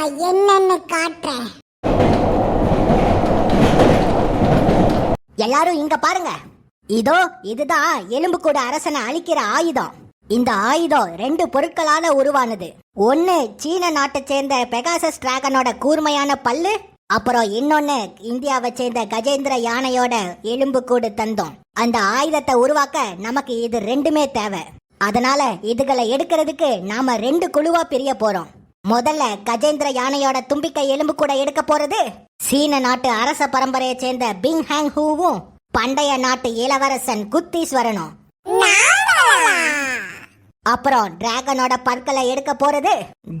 நான் என்னன்னு காட்டுறேன். எல்லாரும் இங்க பாருங்க. இதோ இதுதான் எலும்புக்கூட அரசனை அழிக்கிற ஆயுதம். இந்த ஆயுதம் ரெண்டு பொருட்களால உருவானது. ஒன்னு சீன நாட்டை சேர்ந்த பெகாசஸ் டிராகனோட கூர்மையான பல்லு அப்புறம் இன்னொன்னு இந்தியாவை சேர்ந்த கஜேந்திர யானையோட எலும்புக்கூடு தந்தோம். அந்த ஆயுதத்தை உருவாக்க நமக்கு இது ரெண்டுமே தேவை. அதனால இதுகளை எடுக்கிறதுக்கு நாம ரெண்டு குழுவா பிரிய போறோம். முதல்ல கஜேந்திர யானையோட தும்பிக்கை எலும்பு கூட எடுக்க போறது? சீன நாட்டு அரச பரம்பரையை சேர்ந்த பிங் ஹேங் ஹூவும் பண்டைய நாட்டு இளவரசன் குத்தீஸ்வரனும். அப்புறம் டிராகனோட பற்களை எடுக்க போறது?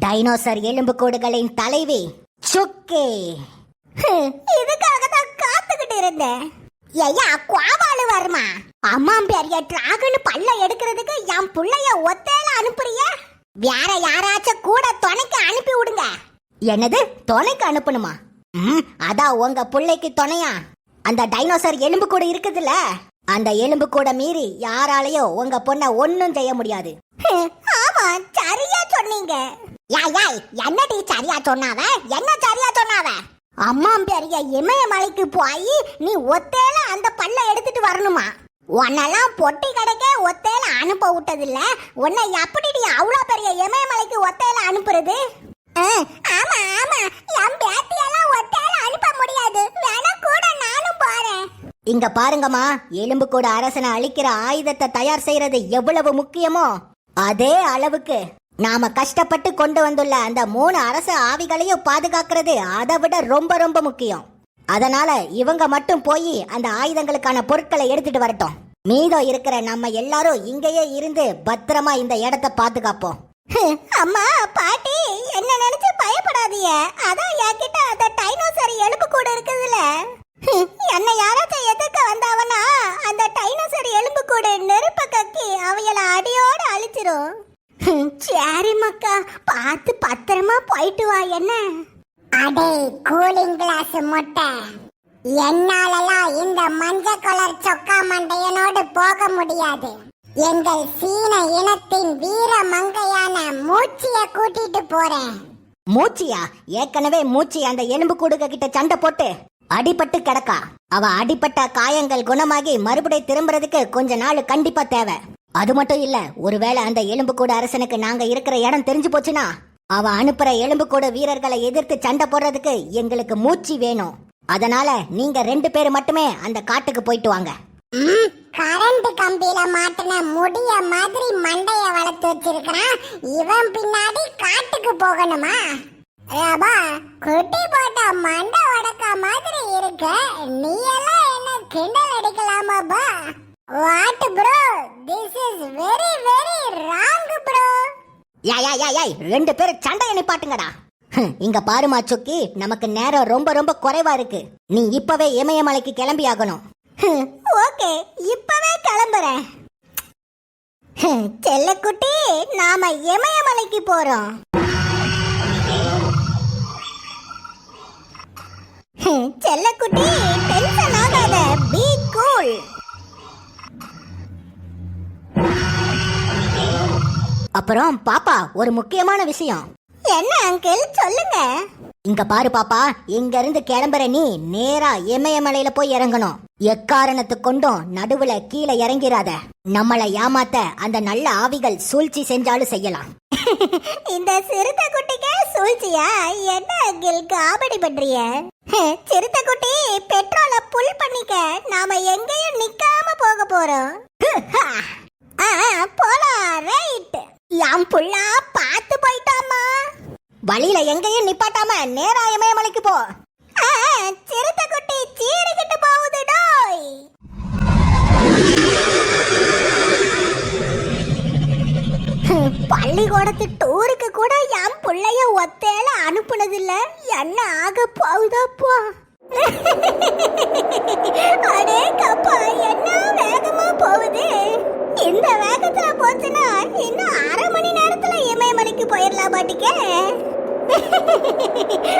டைனோசர் எலும்பு கூடுகளின் தலைவி சுக்கி. இதுக்காக தான் காத்துக்கிட்டு இருந்தேன். ஐயா குவாபாலு வருமா? அம்மா பெரிய டிராகன் பல்ல எடுக்கிறதுக்கு என் புள்ளைய ஒத்தேல அனுப்புறியா? வேற யாராச்சும் கூட துணைக்கு அனுப்பி விடுங்க. என்னது? துணைக்கு அனுப்பணுமா? ம் அதான் உங்க பிள்ளைக்கு துணையா? அந்த டைனோசர் எலும்பு கூட இருக்குதுல்ல? அந்த எலும்பு கூட மீறி யாராலையும் உங்க பொண்ண ஒண்ணும் செய்ய முடியாது. ஆமா சரியா சொன்னீங்க. யாய் யாய் என்னடி சரியா சொன்னாவ? என்ன சரியா சொன்னாவ? அம்மா பெரிய இமயமலைக்கு போய் நீ ஒத்தேல அந்த பல்ல எடுத்துட்டு வரணுமா? உன்னெல்லாம் பொட்டி கடைக்கே ஒத்தையில அனுப்ப விட்டதில்ல. உன்னை எப்படி அவ்வளோ பெரிய இமயமலைக்கு ஒத்தையில அனுப்புறது? ஆ, ஆமா ஆமா. என் பேத்தியெல்லாம் ஒத்தையில அனுப்ப முடியாது. வேணா கூட நானும் போறேன். இங்க பாருங்கம்மா எலும்பு கூட அரசனை அழிக்கிற ஆயுதத்தை தயார் செய்யறது எவ்வளவு முக்கியமோ? அதே அளவுக்கு நாம கஷ்டப்பட்டு கொண்டு வந்துள்ள அந்த மூணு அரச ஆவிகளையும் பாதுகாக்கிறது அதை விட ரொம்ப ரொம்ப முக்கியம். அதனால இவங்க மட்டும் போய் அந்த ஆயுதங்களுக்கான பொருட்களை எடுத்துட்டு வரட்டும். மீதம் இருக்கிற நம்ம எல்லாரும் இங்கேயே இருந்து பத்திரமா இந்த இடத்த பாதுகாப்போம் அம்மா பாட்டி என்ன நினைச்சு பயப்படாதீங்க. அதான் என் கூலிங் முட்டை என்னாலலாம் இந்த மஞ்சள் கலர் சொக்கா மண்டையனோடு போக முடியாது. எங்கள் சீன இனத்தின் வீர மங்கையான மூச்சிய கூட்டிட்டு போறேன். மூச்சியா? ஏற்கனவே மூச்சி அந்த எலும்பு கூடுக கிட்ட சண்டை போட்டு அடிபட்டு கிடக்கா. அவ அடிப்பட்ட காயங்கள் குணமாகி மறுபடியும் திரும்புறதுக்கு கொஞ்ச நாள் கண்டிப்பா தேவை. அது மட்டும் இல்ல ஒருவேளை அந்த எலும்பு கூட அரசனுக்கு நாங்க இருக்கிற இடம் தெரிஞ்சு போச்சுன்னா அவ அனுப்புற எலும்பு கூட வீரர்களை எதிர்த்து சண்டை போடுறதுக்கு எங்களுக்கு மூச்சு வேணும். அதனால நீங்க ரெண்டு பேர் மட்டுமே அந்த காட்டுக்கு போயிட்டு வாங்க. ம், கரண்ட் கம்பியில மாட்டின முடிய மாதிரி மண்டைய வளர்த்து வச்சிருக்கிறான். இவன் பின்னாடி காட்டுக்கு போகணுமா? ரபா குட்டி போட்ட மண்டை வடக்க மாதிரி இருக்க. நீ எல்லாம் என்ன கிண்டல் அடிக்கலாமாப்பா what bro this is very very ya ya ya yay ரெண்டு பேரும் சண்டையை நிப்பாட்டுங்கடா. இங்க பாருமா சுக்கி நமக்கு நேரம் ரொம்ப ரொம்ப குறைவா இருக்கு. நீ இப்பவே இமயமலைக்கு கிளம்பி ஆகணும் ஓகே இப்பவே கிளம்புறேன். செல்லக்குட்டி நாம இமயமலைக்கு போறோம். செல்லக்குட்டி அப்புறம் பாப்பா ஒரு முக்கியமான விஷயம். என்ன அங்கிள்? சொல்லுங்க. இங்க பாரு பாப்பா இங்க இருந்து கிளம்புற நீ நேரா இமயமலையில போய் இறங்கணும். எக்காரணத்து கொண்டும் நடுவுல கீழே இறங்கிறாத நம்மளை ஏமாத்த அந்த நல்ல ஆவிகள் சூழ்ச்சி செஞ்சாலும் செய்யலாம். இந்த சிறுத்தை குட்டிக்கு சூழ்ச்சியா? என்ன அங்கிள் காமெடி பண்றிய சிறுத்தை குட்டி பெட்ரோலை புல் பண்ணிக்க. நாம எங்கேயும் நிக்காம போக போறோம். ஆ, போலாம். ரைட் என் புள்ளா பார்த்து போயிட்டாமா வழியில எங்கேயும் நிப்பாட்டாம நேரா இமயமலைக்கு போ. சிறுத்தை குட்டி சீறிக்கிட்டு போகுது டோய். பள்ளிக்கூடத்து டூருக்கு கூட என் பிள்ளைய ஒத்தையில அனுப்புனதில்ல. என்ன ஆக போகுதப்போ அடே கப்பா என்ன வேகமா போகுது? இந்த வேகத்துல போச்சுன்னா இன்னும் அரை மணி நேரத்துல இமயமலைக்கு போயிடலாம் பாட்டிக்க.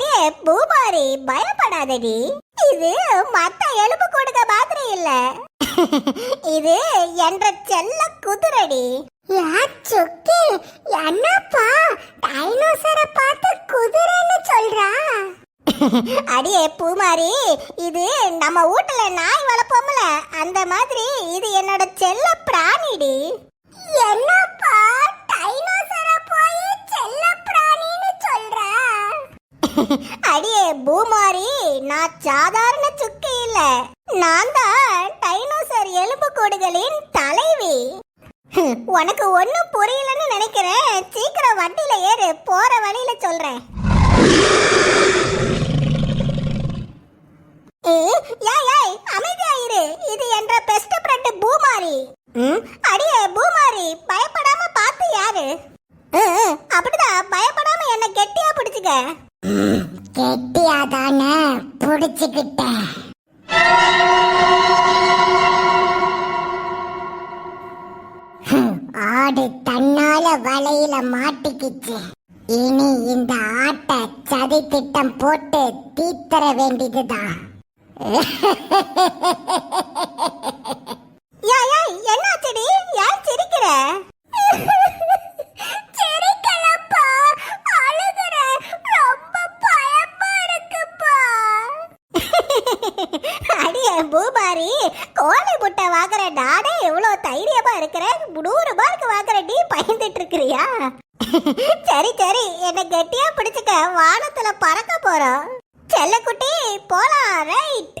அடே பூமாரி பயப்படாதடி. இது மத்த எலும்பு கொடுக்க மாதிரி இல்ல. இது என்ற செல்ல குதிரடி. சுக்கி என்னப்பா? டைனோசரை பார்த்து குதிரைன்னு சொல்றா? அடியே பூமாரி இது நம்ம வீட்டுல நாய் வளர்ப்போம்ல அந்த மாதிரி இது என்னோட செல்ல பிராணிடி. என்ன பூமாரி நான் சாதாரண சுக்கி இல்ல. நான் தான் டைனோசர் எலும்புக்கூடுகளின் தலைவி. உனக்கு ஒன்னும் புரியலன்னு நினைக்கிறேன். சீக்கிரம் வண்டியில ஏறு போற வழியில சொல்றேன். அமைதியாயிரு இரு. இது என்ற பெஸ்ட் ஃப்ரெண்ட் பூமாரி. அடியே பூமாரி பயப்படாம பார்த்து யாரு? அப்படிதான் பயப்படாம என்ன கெட்டியா பிடிச்சுக்க. கெட்டியாதானே புடிச்சுக்கிட்டேன் ஹம், ஆடு தன்னால வலையில மாட்டிக்கிச்சு. இனி இந்த ஆட்டை சதி திட்டம் போட்டு தீத்தர வேண்டியதுதான். ஏன் சிரிக்கிற? அடியே பூமாரி கோழி முட்டை வாங்குற நானே எவ்வளோ தைரியமா இருக்கிறேன். நூறு மார்க் வாங்குற நீ பயந்துட்டு இருக்கிறியா? சரி சரி என்னை கெட்டியா பிடிச்சுக்க வானத்துல பறக்க போறோம். செல்லக்குட்டி போலாம் ரைட்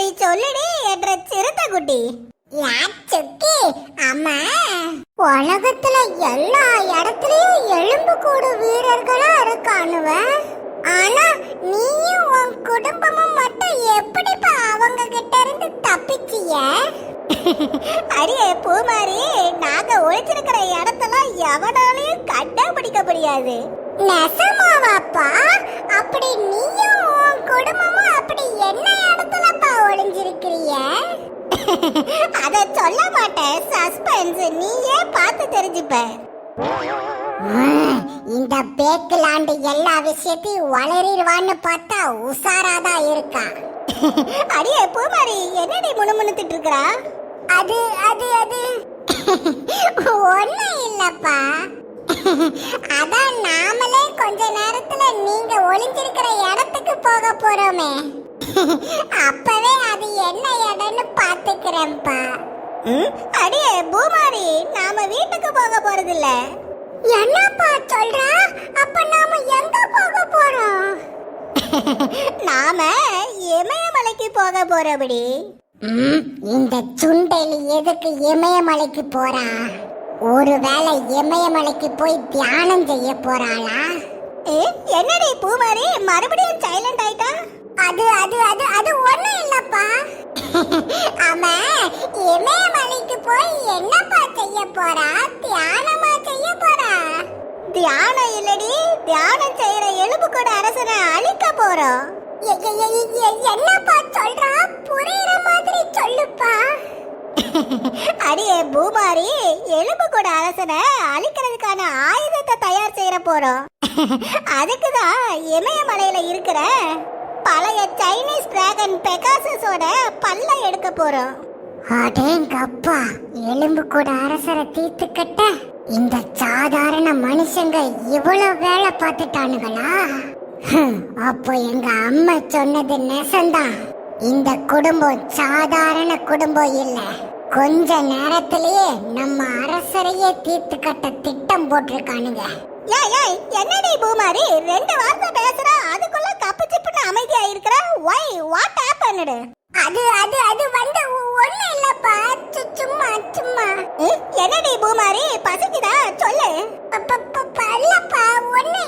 அப்படி சொல்லுடி என்ற சிறுத்தை குட்டி. அம்மா. உலகத்துல எல்லா இடத்துலயும் எலும்பு கூடு வீரர்களா இருக்கானுவ. ஆனா நீயும் உன் குடும்பமும் மட்டும் எப்படிப்பா அவங்க கிட்ட இருந்து தப்பிச்சிய? அரிய பூமாரி நாங்க ஒழிச்சிருக்கிற இடத்தெல்லாம் எவனாலையும் கண்டுபிடிக்க முடியாது. நெசமாவாப்பா அப்படி நீயும் உன் குடும்பமும் அப்படி என்ன இடத்துலப்பா அத சொல்ல மாட்டேன். சஸ்பென்ஸ் நீயே பார்த்து தெரிஞ்சுப்ப. இந்த பேக்கிலாண்டு எல்லா விஷயத்தையும் வளரிடுவான்னு பார்த்தா உசாராதான் இருக்கா. அடியே பூமாரி என்னடி முணுமுணுத்துட்டு இருக்கிறா? அது அது அது. ஒண்ணும் இல்லப்பா. அதான் நாமளே கொஞ்ச நேரத்துல நீங்க ஒளிஞ்சிருக்கிற இடத்துக்கு போக போறோமே. அப்பவே அது என்ன இடம்னு பாத்துக்கிறேன்ப்பா அடியே பூமாரி நாம வீட்டுக்கு போக போறது இல்ல என்னப்பா சொல்ற? அப்ப நாம எங்க போக போறோம்? நாம இமயமலைக்கு போக போறபடி இந்த சுண்டலி எதுக்கு இமயமலைக்கு போறா? ஒருவேளை இமயமலைக்கு போய் தியானம் செய்ய போறாளா? ஏ, என்னடி பூமாரி மறுபடியும் அது அது அது ஒண்ணும் இல்லப்பா. ஆமா இமயமலைக்கு போய் என்னப்பா செய்ய போறா? தியானமா செய்ய போறா? தியானம் இல்லடி தியானம் செய்யற எலும்பு கூட அரசனை அழிக்க போறோம் என்னப்பா சொல்றா? புரியுற மாதிரி சொல்லுப்பா. அடியே பூமாரி எலும்பு கூட அரசனை அழிக்கிறதுக்கான ஆயுதத்தை தயார் செய்யற போறோம் அதுக்குதான் இமயமலையில இருக்கிற பழைய சைனீஸ் டிராகன் பெகாசஸோட பல்ல எடுக்க போறோம். அடேங்கப்பா எலும்பு கூட அரசரை தீர்த்து கட்ட இந்த சாதாரண மனுஷங்க இவ்வளவு வேலை பார்த்துட்டானுங்களா? அப்போ எங்க அம்மா சொன்னது நெசந்தான். இந்த குடும்பம் சாதாரண குடும்பம் இல்ல. கொஞ்ச நேரத்திலேயே நம்ம அரசரையே தீர்த்து கட்ட திட்டம் போட்டிருக்கானுங்க. ஏய் ஏய் என்னடி பூமாரி? ரெண்டு வார்த்தை பேசுற அதுக்குள்ள கப்பு சிப்புன்னு அமைதியா இருக்கிற? ஒய் வாட் ஹேப்பன்டு அது அது அது வந்து ஒண்ணு இல்லப்பா. சும்மா சும்மா. என்னடி பூமாரி? பசிக்குதா? சொல்லு. ப- ப- ப- ப- இல்லப்பா ஒண்ணு